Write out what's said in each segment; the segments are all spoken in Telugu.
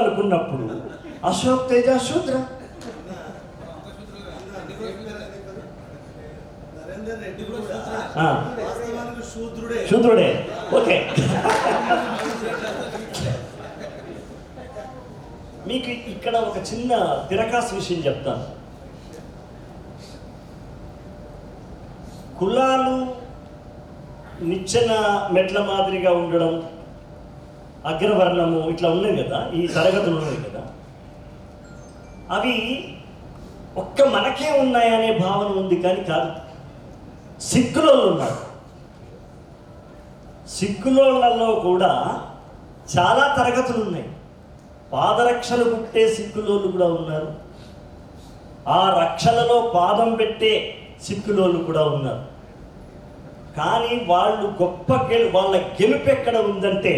అనుకున్నప్పుడు. అశోక్ తేజ శూద్ర శూద్రుడే శూద్రుడే. ఓకే. మీకు ఇక్కడ ఒక చిన్న తిరకాసు విషయం చెప్తాను. కులాలు నిచ్చెన మెట్ల మాదిరిగా ఉండడం అగ్రవర్ణము ఇట్లా ఉన్నాయి కదా ఈ తరగతులు ఉన్నాయి కదా. అవి ఒక్క మనకే ఉన్నాయనే భావన ఉంది కానీ కాదు. సిక్కులోళ్ళు ఉన్నారు. సిక్కులోళ్ళలో కూడా చాలా తరగతులు ఉన్నాయి. పాదరక్షలు కుట్టే సిక్కులోళ్ళు కూడా ఉన్నారు. ఆ రక్షలలో పాదం పెట్టే సిక్కులోళ్ళు కూడా ఉన్నారు. కానీ వాళ్ళు గొప్ప గెలు వాళ్ళ గెలుపు ఎక్కడ ఉందంటే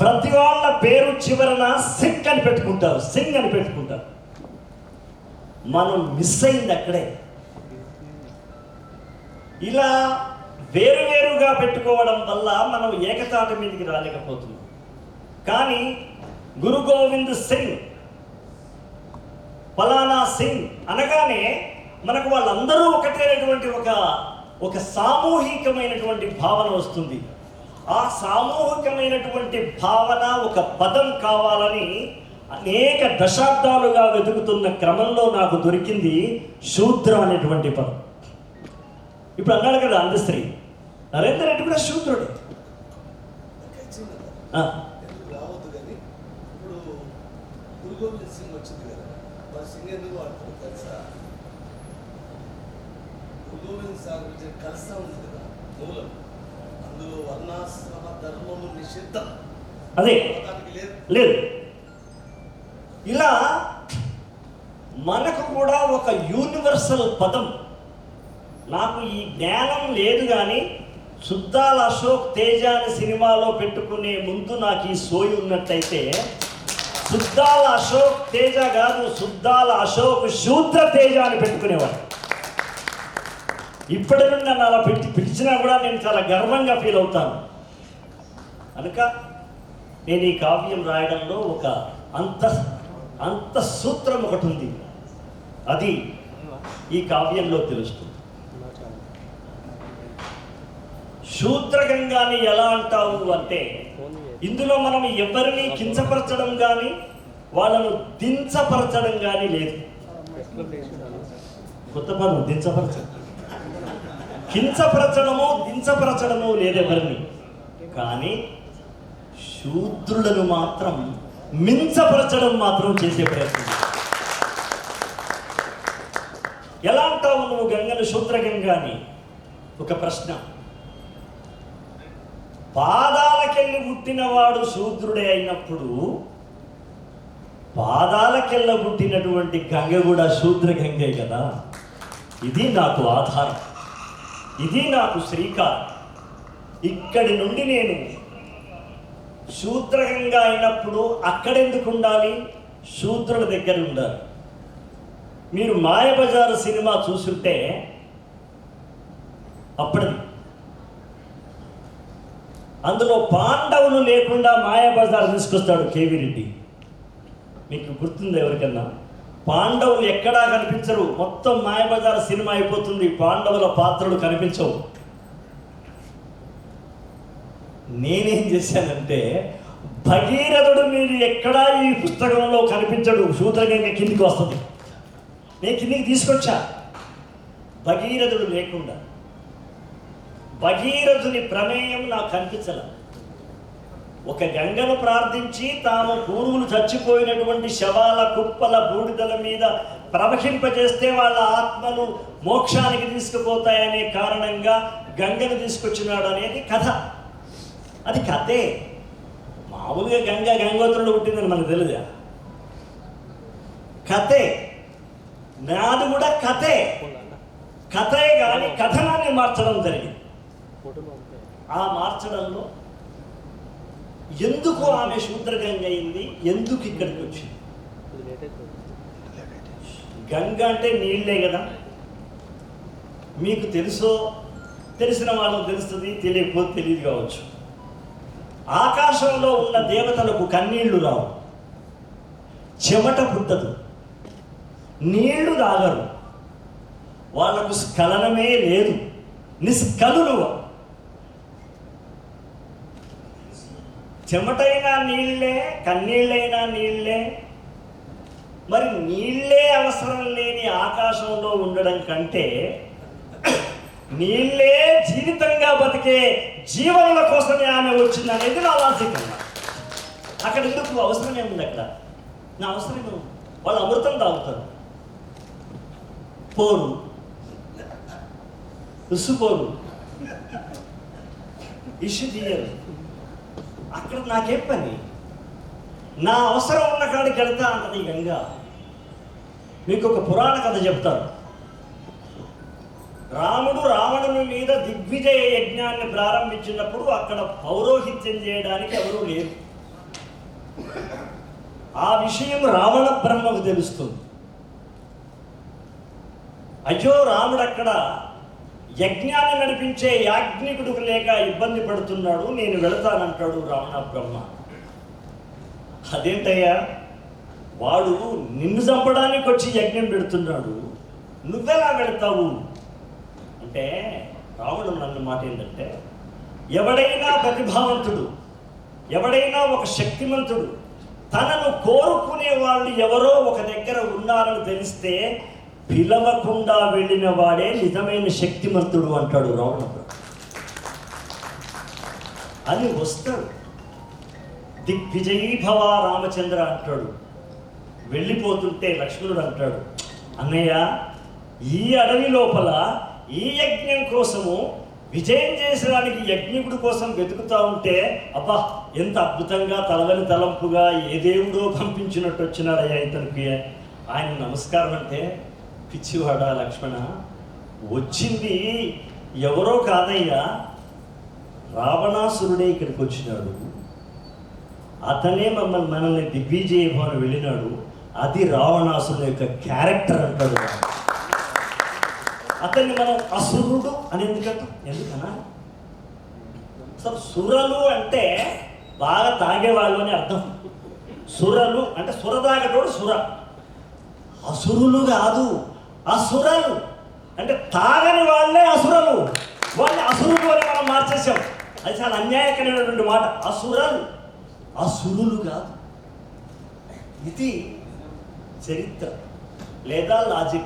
ప్రతి వాళ్ళ పేరు చివరన సిక్ అని పెట్టుకుంటారు సింగ్ అని పెట్టుకుంటారు. మనం మిస్ అయింది అక్కడే. ఇలా వేరువేరుగా పెట్టుకోవడం వల్ల మనం ఏకతాటి మీదకి రాలేకపోతున్నాం. కానీ గురు గోవింద్ సింగ్ ఫలానా సింగ్ అనగానే మనకు వాళ్ళందరూ ఒకటేనటువంటి ఒక ఒక సామూహికమైనటువంటి భావన వస్తుంది. ఆ సామూహికమైనటువంటి భావన ఒక పదం కావాలని అనేక దశాబ్దాలుగా వెతుకుతున్న క్రమంలో నాకు దొరికింది శూద్రం అనేటువంటి పదం. ఇప్పుడు అన్నాడు కదా అందశ్రీ నరేందర్ రెడ్డి కూడా శూద్రుడు. సార్ ఉంది కదా మూలం. వర్ణాశ్రమ ధర్మము నిషిద్ధం అదే. లేదు. ఇలా మనకు కూడా ఒక యూనివర్సల్ పదం. నాకు ఈ జ్ఞానం లేదు కానీ శుద్ధాల అశోక్ తేజ అనే సినిమాలో పెట్టుకునే ముందు నాకు ఈ సోయి ఉన్నట్టయితే శుద్ధాల అశోక్ తేజ కాదు శుద్ధాల అశోక్ శూద్ర తేజ అని పెట్టుకునేవాడు. ఇప్పటి నుండి నన్ను అలా పెట్టి పిలిచినా కూడా నేను చాలా గర్వంగా ఫీల్ అవుతాను. కనుక నేను ఈ కావ్యం రాయడంలో ఒక అంత అంత సూత్రం ఒకటి ఉంది. అది ఈ కావ్యంలో తెలుస్తుంది. శూద్రకంగాని ఎలా అంటావు అంటే ఇందులో మనం ఎవరిని కించపరచడం కానీ వాళ్ళను దించపరచడం కానీ లేదు. కొత్త పదం దించపరచడం. హింసపరచడము దించపరచడము లేదెవరిని. కానీ శూద్రులను మాత్రం మించపరచడం మాత్రం చేసే ప్రయత్నం ఎలా అంటావు నువ్వు గంగను శూద్రగంగాని? ఒక ప్రశ్న. పాదాలకెళ్ళి పుట్టినవాడు శూద్రుడే అయినప్పుడు పాదాలకెళ్ళ పుట్టినటువంటి గంగ కూడా శూద్ర గంగే కదా? ఇది నాకు ఆధారం. ఇది నాకు శ్రీకారం. ఇక్కడి నుండి నేను శూద్రకంగా అయినప్పుడు అక్కడెందుకు ఉండాలి? శూద్రుల దగ్గర ఉండాలి. మీరు మాయబజారు సినిమా చూసుంటే అప్పటిది. అందులో పాండవులు లేకుండా మాయాబజార్ తీసుకొస్తాడు కేవీ రెడ్డి. మీకు గుర్తుంది ఎవరికన్నా? పాండవులు ఎక్కడా కనిపించరు. మొత్తం మాయబజార్ సినిమా అయిపోతుంది. పాండవుల పాత్రలు కనిపించవు. నేనేం చేశానంటే భగీరథుడు మీరు ఎక్కడా ఈ పుస్తకంలో కనిపించడు. శూద్రగంగ కిందికి వస్తుంది. నేను కిందికి తీసుకొచ్చా. భగీరథుడు లేకుండా. భగీరథుని ప్రమేయం నాకు కనిపించల. ఒక గంగను ప్రార్థించి తాము పూర్వులు చచ్చిపోయినటువంటి శవాల కుప్పల బూడిదల మీద ప్రవహింపజేస్తే వాళ్ళ ఆత్మలు మోక్షానికి తీసుకుపోతాయనే కారణంగా గంగను తీసుకొచ్చినాడు అనేది కథ. అది కథే. మామూలుగా గంగ గంగోత్రుడు పుట్టిందని మనకు తెలియదా కథే. నాది కూడా కథే. కథే కానీ కథనాన్ని మార్చడం జరిగింది. ఆ మార్చడంలో ఎందుకు ఆమె శూద్రగంగ అయింది? ఎందుకు ఇక్కడికి వచ్చింది? గంగ అంటే నీళ్ళే కదా. మీకు తెలుసో తెలిసిన వాళ్ళకు తెలుస్తుంది తెలియకపోతే తెలియదు కావచ్చు. ఆకాశంలో ఉన్న దేవతలకు కన్నీళ్ళు రావు. చెమట పుట్టదు. నీళ్ళు తాగరు. వాళ్ళకు స్ఖలనమే లేదు. నిస్కలులు చెమటైనా నీళ్ళే కన్నీళ్ళైనా నీళ్ళే. మరి నీళ్ళే అవసరం లేని ఆకాశంలో ఉండడం కంటే నీళ్ళే జీవితంగా బతికే జీవనుల కోసమే ఆమె వచ్చింది అనేది నా లాజిక్ అన్నమాట అక్కడ ఎందుకు అవసరం ఏముంది అక్కడ? నా అవసరం వాళ్ళు అమృతం తాగుతారు. పోరు. ఉసుపోరు ఇష్యూ తీయరు. అక్కడ నాకేం పని? నా అవసరం ఉన్న కాడికి వెళ్తా అన్నది గంగా. మీకు ఒక పురాణ కథ చెప్తాను. రాముడు రావణుని మీద దిగ్విజయ యజ్ఞాన్ని ప్రారంభించినప్పుడు అక్కడ పౌరోహిత్యం చేయడానికి ఎవరూ లేరు. ఆ విషయం రావణ బ్రహ్మకు తెలుస్తుంది. అయ్యో రాముడు అక్కడ యజ్ఞాన్ని నడిపించే యాజ్ఞికుడు లేక ఇబ్బంది పడుతున్నాడు నేను వెళతానంటాడు రావణ బ్రహ్మ. అదేంటయ్యా? వాడు నిన్ను చంపడానికి వచ్చి యజ్ఞం పెడుతున్నాడు నువ్వెలా వెళతావు? అంటే రాముడు నన్ను మాట ఏంటంటే ఎవడైనా ప్రతిభావంతుడు ఎవడైనా ఒక శక్తిమంతుడు తనను కోరుకునే వాళ్ళు ఎవరో ఒక దగ్గర ఉన్నారని తెలిస్తే పిలవకుండా వెళ్ళిన వాడే నిజమైన శక్తిమంతుడు అంటాడు రావణుడు. అని వస్తాడు. దిగ్విజయీ భవ రామచంద్ర అంటాడు. వెళ్ళిపోతుంటే లక్ష్మణుడు అంటాడు అన్నయ్య ఈ అడవి లోపల ఈ యజ్ఞం కోసము విజయం చేసడానికి యజ్ఞకుడి కోసం వెతుకుతా ఉంటే అబ్బా ఎంత అద్భుతంగా తలవని తలంపుగా ఏ దేవుడో పంపించినట్టు వచ్చినాడయ్యా ఇతనికి. ఆయన నమస్కారం అంటే పిచ్చివాడా లక్ష్మణ? వచ్చింది ఎవరో కాదయ్యా. రావణాసురుడే ఇక్కడికి వచ్చినాడు. అతనే మమ్మల్ని మనల్ని దిగ్విజయభవన్ వెళ్ళినాడు. అది రావణాసురుడు యొక్క క్యారెక్టర్ అంటాడు. అతన్ని మనం అసురుడు అని ఎందుకంట? ఎందుకనా అసలు సురలు అంటే బాగా తాగేవాళ్ళు అని అర్థం. సురలు అంటే సుర తాగటోడు సుర. అసురులు కాదు. అసురలు. అంటే తాగని వాళ్ళే అసురలు. వాళ్ళని అసురులు అని మనం మార్చేసాం అది చాలా అన్యాయకరమైనటువంటి మాట. అసురలు. అసురులు కాదు. ఇది చరిత్ర. లేదా లాజిక్.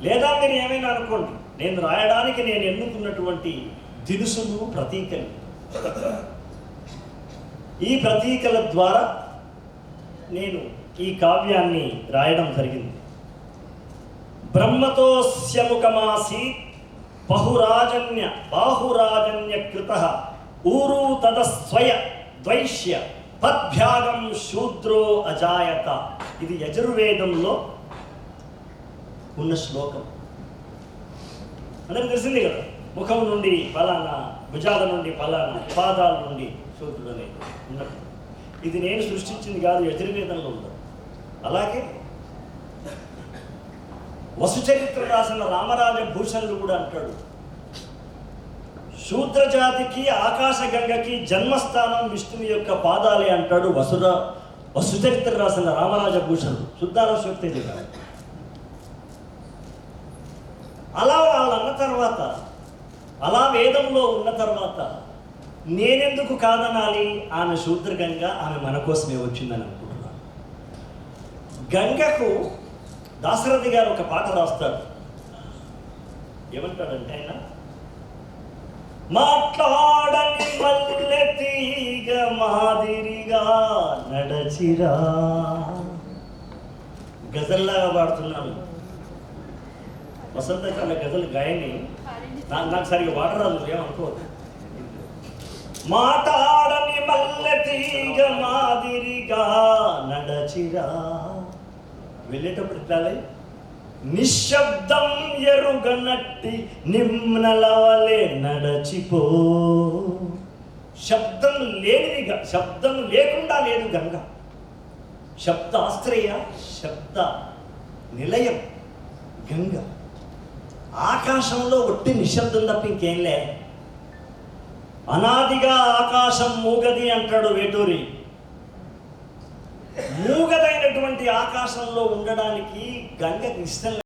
లేదా మీరు ఏమైనా అనుకోండి. నేను రాయడానికి నేను ఎన్నుకున్నటువంటి దినుసులు ప్రతీకలు. ఈ ప్రతీకల ద్వారా నేను ఈ కావ్యాన్ని రాయడం జరిగింది. బ్రహ్మతో స్యముఖమాసి బహురాజన్య బాహురాజన్య కృత ఊరు తదస్వయ ద్వైష్య తద్భ్యాగం శూద్రో అజాయత ఇది యజుర్వేదంలో ఉన్న శ్లోకం. అందరికి తెలిసింది కదా? ముఖం నుండి ఫలానా భుజాల నుండి ఫలానా పాదాల నుండి శూద్రుడు అనేది ఉన్నట్టు. ఇది నేను సృష్టించింది కాదు యజుర్వేదంలో ఉంది అలాగే వసుచరిత్ర రాసిన రామరాజ భూషణుడు కూడా అంటాడు. శూద్రజాతికి ఆకాశ గంగకి జన్మస్థానం విష్ణువు యొక్క పాదాలే అంటాడు వసుర వసుచరిత్ర రాసిన రామరాజ భూషణుడు శుద్ధాల శక్తి అలా వాళ్ళు అన్న తర్వాత అలా వేదంలో ఉన్న తర్వాత నేనెందుకు కాదనాలి? ఆమె శూద్ర గంగ ఆమె మన కోసమే వచ్చిందని అనుకుంటున్నాను. గంగకు దాశరథి గారు ఒక పాట రాస్తారు. ఏమంటాడంటే ఆయన? మాట్లాడని మల్లె తీగ మాదిరిగా నడచిరా. గజల్లాగా పాడుతున్నాను. వసంతకాల గజల్ గాయని. నాకు నాకు సరిగ్గా వాటర్ రాదు ఏమనుకోవద్దు. మాటాడని మల్లె తీగ మాదిరిగా నడచిరా. వెళ్ళేటప్పుడు ఇట్లాలే నిశ్శబ్దం ఎరుగనట్టి నిమ్నలవలే నడచిపో. శబ్దం లేనిదిగా శబ్దం లేకుండా లేదు గంగ. శబ్దాశ్రయ శబ్ద నిలయం గంగ. ఆకాశంలో ఒట్టి నిశ్శబ్దం తప్ప ఇంకేం లే అనాదిగా ఆకాశం మూగది అంటాడు వేటూరి. మూగదైనటువంటి ఆకాశంలో ఉండడానికి గంగకి ఇష్టం